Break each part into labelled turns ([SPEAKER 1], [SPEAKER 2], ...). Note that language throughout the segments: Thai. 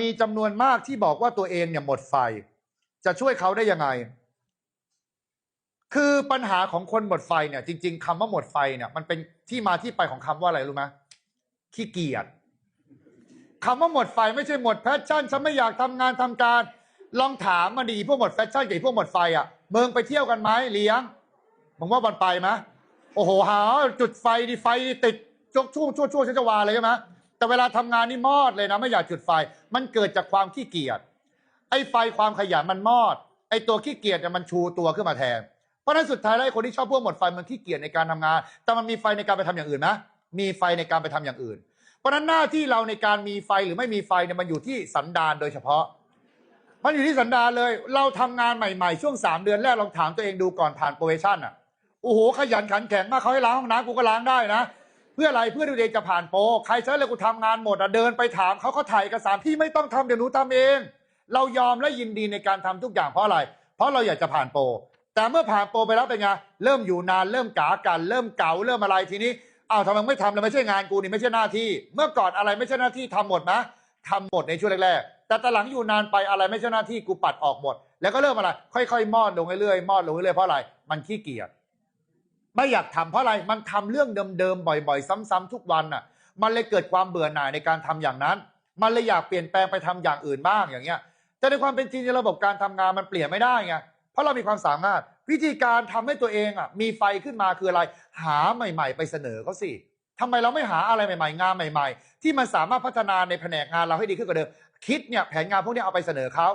[SPEAKER 1] มีจำนวนมากที่บอกว่าตัวเองเนี่ยหมดไฟ จะช่วยเขาได้ยังไง คือปัญหาของคนหมดไฟเนี่ย จริง ๆคำว่าหมดไฟเนี่ยมันเป็นที่มาที่ไปของคำว่าอะไรรู้ไหมขี้เกียจคำว่าหมดไฟไม่ใช่หมดแพชชั่นฉันไม่อยากทำงานทำการ ลองถามมาดีพวกหมดแฟชั่นกับพวกหมดไฟอะเมืองไปเที่ยวกันไหมเลี้ยงมึงว่าวันไปไหมโอ้โหหาจุดไฟดิไฟดติดช่วงช่วงช่วงช่วงชัชวาเลยใช่ไหม แต่เวลาทำงานนี่มอดเลยนะ ไม่อยากจุดไฟ มันเกิดจากความขี้เกียจไอ้ไฟความขยันมันมอด ไอ้ตัวขี้เกียจเนี่ยมันชูตัวขึ้นมาแทน เพราะนั้นสุดท้ายแล้วไอ้คนที่ชอบพวกหมดไฟมันขี้เกียจในการทำงาน แต่มันมีไฟในการไปทำอย่างอื่นนะมีไฟในการไปทำอย่างอื่น เพราะนั้นหน้าที่เราในการมีไฟหรือไม่มีไฟเนี่ยมันอยู่ที่สันดานโดยเฉพาะ มันอยู่ที่สันดานเลย เราทำงานใหม่ๆ ช่วง 3 เดือนแรกลองถามตัวเองดูก่อนผ่านโปรเวชั่นอะโอ้โหขยันขันแข็งมากเขาให้ล้างห้องน้ำกูก็ล้างได้นะ พื่ออะไรเพื่อตัวเองจะผ่านโปรใครใช้เลยกูทำงานหมดอะเดินไปถามเขาเขาถ่ายเอกสารพี่ไม่ต้องทำเดี๋ยวหนูทำเอง เรายอมและยินดีในการทำทุกอย่างเพราะอะไร เพราะเราอยากจะผ่านโปรแต่เมื่อผ่านโปรไปแล้วเป็นไงเริ่มอยู่นานเริ่มกากัน เริ่มเก่าเริ่มอะไรทีนี้อ้าวทำไมไม่ทำเลยไม่ใช่งานกูนี่ไม่ใช่หน้าที่ เมื่อก่อนอะไรไม่ใช่หน้าที่ทำหมดนะทำหมดในช่วงแรกๆแต่ตหลังอยู่นานไปอะไรไม่ใช่หน้าที่กูปัดออกหมด แล้วก็เริ่มอะไร ค่อยๆมอดลงเรื่อยๆมอดลงเรื่อยๆเพราะอะไรมันขี้เกียจ ไม่อยากทำเพราะอะไรมันทำเรื่องเดิมๆบ่อยๆ ซ้ำๆทุกวันน่ะ มันเลยเกิดความเบื่อหน่ายในการทำอย่างนั้น มันเลยอยากเปลี่ยนแปลงไปทำอย่างอื่นบ้างอย่างเงี้ยแต่ในความเป็นจริงในระบบการทำงานมันเปลี่ยนไม่ได้ไงเพราะเรามีความสามารถ วิธีการทำให้ตัวเองอะ มีไฟขึ้นมาคืออะไร หาใหม่ ๆ ไปเสนอเขาสิทำไมเราไม่หาอะไรใหม่ๆ งานใหม่ ๆ ที่มันสามารถพัฒนาในแผนกงานเราให้ดีขึ้นกว่าเดิมคิดเนี่ยแผนงานพวกนี้เอาไปเสนอเขา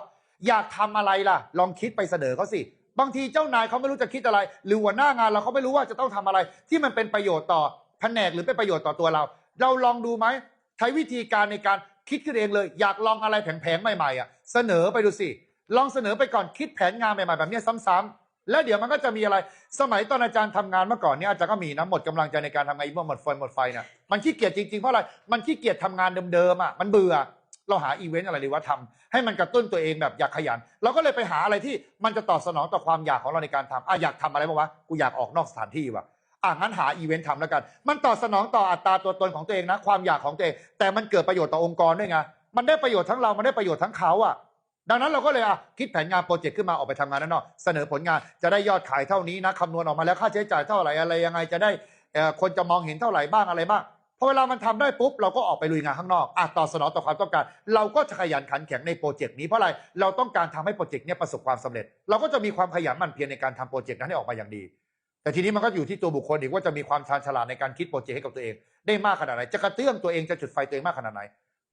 [SPEAKER 1] อยากทำอะไรล่ะ ลองคิดไปเสนอเขาสิ บางทีเจ้านายเขาไม่รู้จะคิดอะไร หรือหัวหน้างานเราเขาไม่รู้ว่าจะต้องทำอะไร ที่มันเป็นประโยชน์ต่อแผนกหรือเป็นประโยชน์ต่อตัวเรา เราลองดูไหมใช้วิธีการในการคิดขึ้นเองเลย อยากลองอะไรแผงๆใหม่ๆอะเสนอไปดูสิลองเสนอไปก่อนคิดแผนงานใหม่ๆแบบเนี้ยซ้ำๆแล้วเดี๋ยวมันก็จะมีอะไร สมัยตอนอาจารย์ทำงานเมื่อก่อนเนี่ยอาจารย์ก็มีนะหมดกำลังใจในการทำงานเมื่อหมดไฟหมดไฟเนี่ยมันขี้เกียจจริงๆเพราะอะไรมันขี้เกียจทำงานเดิมๆอะมันเบื่อ เราหาอีเวนต์อะไรดีว่าทำให้มันกระตุ้นตัวเองแบบอยากขยัน เราก็เลยไปหาอะไรที่มันจะตอบสนองต่อความอยากของเราในการทำอะอยากทำอะไรบ้างวะกูอยากออกนอกสถานที่ว่ะอะงั้นหาอีเวนต์ทำแล้วกัน มันตอบสนองต่ออัตราตัวตนของตัวเองนะ ความอยากของตัวเอง แต่มันเกิดประโยชน์ต่อองค์กรด้วยไงมันได้ประโยชน์ทั้งเรา มันได้ประโยชน์ทั้งเขาอะดังนั้นเราก็เลยอะคิดแผนงานโปรเจกต์ขึ้นมาออกไปทำงานด้านนอกเสนอผลงานจะได้ยอดขายเท่านี้นะคำนวณออกมาแล้วค่าใช้จ่ายเท่าไหร่อะไรยังไงจะได้คนจะมองเห็นเท่าไหร่บ้างอะไรบ้าง อเวลามันทำได้ปุ๊บเราก็ออกไปลุยงานข้างนอกอะตอบสนองต่อความต้องการ เราก็จะขยันขันแข็งในโปรเจกต์นี้เพราะอะไรเราต้องการทำให้โปรเจกต์นี้ประสบความสำเร็จ เราก็จะมีความขยันหมั่นเพียรในการทำโปรเจกต์นั้นให้ออกมาอย่างดี แต่ทีนี้มันก็อยู่ที่ตัวบุคคลอีกว่าจะมีความชาญฉลาดในการคิดโปรเจกต์ให้กับตัวเอง ได้มากขนาดไหนจะกระเตื้องตัวเองจะจุดไฟตัวเองมากขนาดไหน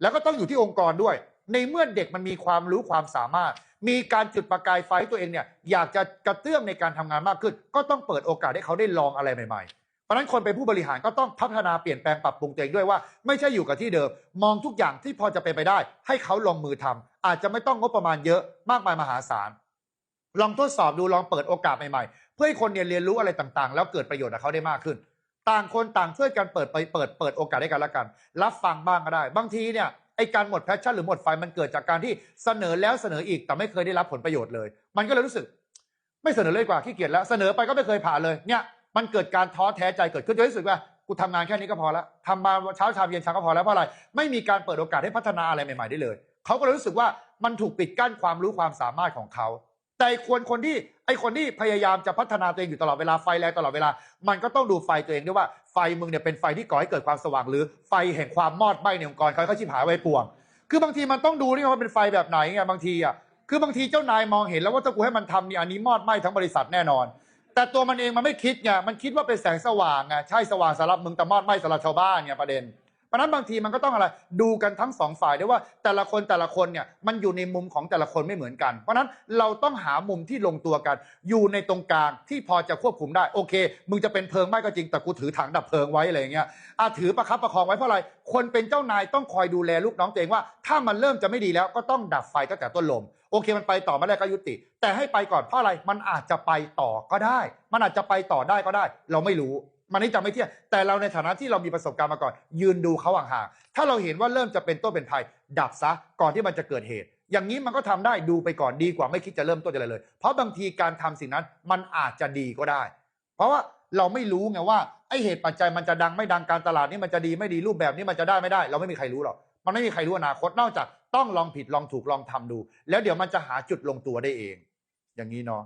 [SPEAKER 1] แล้วก็ต้องอยู่ที่องค์กรด้วย ในเมื่อเด็กมันมีความรู้ความสามารถ มีการจุดประกายไฟตัวเองเนี่ยอยากจะกระเตื้องในการทำงานมากขึ้น ก็ต้องเปิดโอกาสให้เขาได้ลองอะไรใหม่ ๆ ราะฉะนั้นคนเป็นผู้บริหารก็ต้องพัฒนาเปลี่ยนแปลงปรับปรุงตัวเองด้วยว่า ไม่ใช่อยู่กับที่เดิม มองทุกอย่างที่พอจะเป็นไปได้ ให้เขาลงมือทำอาจจะไม่ต้องงบประมาณเยอะมากมายมหาศาลลองทดสอบดูลองเปิดโอกาสใหม่ๆ เพื่อให้คนเนี่ยเรียนรู้อะไรต่างๆ แล้วเกิดประโยชน์กับเขาได้มากขึ้น ต่างคนต่างช่วยกันเปิดไปเปิดเปิดโอกาสให้กันละกัน รับฟังบ้างก็ได้ บางทีเนี่ยไอการหมดแพชชั่นหรือหมดไฟมันเกิดจากการที่เสนอแล้วเสนออีกแต่ไม่เคยได้รับผลประโยชน์เลย มันก็เลยรู้สึก ไม่เสนอเลยกว่าขี้เกียจแล้วเสนอไปก็ไม่เคยผ่านเลยเนี่ย มันเกิดการท้อแท้ใจเกิดขึ้นจนรู้สึกว่ากูทำงานแค่นี้ก็พอแล้วทำมาเช้าชามเย็นชามก็พอแล้วเพราะอะไร ไม่มีการเปิดโอกาสให้พัฒนาอะไรใหม่ๆได้เลยเขาก็เลยรู้สึกว่ามันถูกปิดกั้นความรู้ความสามารถของเขาแต่ควรคนที่ไอคนที่พยายามจะพัฒนาตัวเองอยู่ตลอดเวลาไฟแรงตลอดเวลา มันก็ต้องดูไฟตัวเองด้วยว่าไฟมึงเนี่ยเป็นไฟที่ก่อให้เกิดความสว่างหรือไฟแห่งความมอดไหม้ในองค์กรเขาเขาชิบหายไว้ป่วง คือบางทีมันต้องดูนี่ว่าเป็นไฟแบบไหนไงบางทีอะคือบางทีเจ้านายมองเห็นแล้วว่าถ้ากูให้มันทำนี่อันนี้มอดไหม้ทั้งบริษัทแน่นอน แต่ตัวมันเองมันไม่คิดไงมันคิดว่าเป็นแสงสว่างไงใช่สว่างสำหรับมึงแต่มอดไหม้สำหรับชาวบ้านไงประเด็นเพราะนั้นบางทีมันก็ต้องอะไรดูกันทั้งสองฝ่ายด้วยว่าแต่ละคนแต่ละคนเนี่ยมันอยู่ในมุมของแต่ละคนไม่เหมือนกัน เพราะนั้นเราต้องหามุมที่ลงตัวกัน อยู่ในตรงกลางที่พอจะควบคุมได้โอเค มึงจะเป็นเพลิงไหม้ก็จริงแต่กูถือถังดับเพลิงไว้อะไรเงี้ยอาถือประคับประคองไว้เพราะอะไรคนเป็นเจ้านายต้องคอยดูแลลูกน้องตัวเองว่า ถ้ามันเริ่มจะไม่ดีแล้วก็ต้องดับไฟตั้งแต่ต้นลม โอเคมันไปต่อไม่ได้ก็ยุติ แต่ให้ไปก่อนเพราะอะไรมันอาจจะไปต่อก็ได้ มันอาจจะไปต่อได้ก็ได้ เราไม่รู้มันนี่จะไม่เที่ยงแต่เราในฐานะที่เรามีประสบการณ์มาก่อน ยืนดูเขาห่างๆถ้าเราเห็นว่าเริ่มจะเป็นต้นเป็นภัยดับซะก่อนที่มันจะเกิดเหตุ อย่างนี้มันก็ทำได้ดูไปก่อนดีกว่าไม่คิดจะเริ่มต้นอะไรเลย เพราะบางทีการทำสิ่งนั้นมันอาจจะดีก็ได้ เพราะว่าเราไม่รู้ไงว่าไอเหตุปัจจัยมันจะดังไม่ดังการตลาดนี่มันจะดีไม่ดีรูปแบบนี้มันจะได้ไม่ได้ เราไม่มีใครรู้หรอก มันไม่มีใครรู้อนาคตนอกจากต้องลองผิดลองถูกลองทำดู แล้วเดี๋ยวมันจะหาจุดลงตัวได้เอง อย่างนี้เนาะ